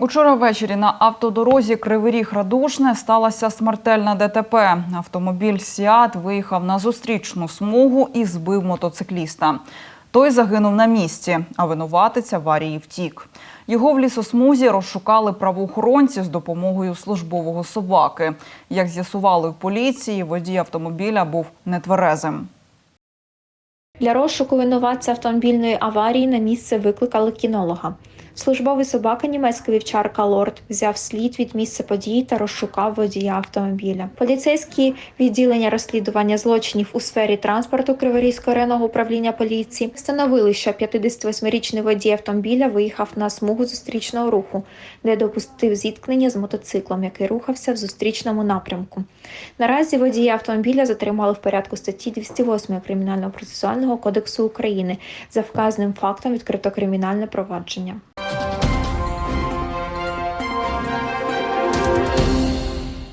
Учора ввечері на автодорозі Кривий Ріг Радушне сталося смертельна ДТП. Автомобіль Сіат виїхав на зустрічну смугу і збив мотоцикліста. Той загинув на місці, а винуватець аварії втік. Його в лісосмузі розшукали правоохоронці з допомогою службового собаки. Як з'ясували в поліції, водій автомобіля був нетверезим. Для розшуку винуватця автомобільної аварії на місце викликали кінолога. Службовий собака німецька вівчарка Лорд взяв слід від місця події та розшукав водія автомобіля. Поліцейські відділення розслідування злочинів у сфері транспорту Криворізького районного управління поліції встановили, що 58-річний водій автомобіля виїхав на смугу зустрічного руху, де допустив зіткнення з мотоциклом, який рухався в зустрічному напрямку. Наразі водія автомобіля затримали в порядку статті 208 Кримінального процесуального кодексу України. За вказаним фактом відкрито кримінальне провадження.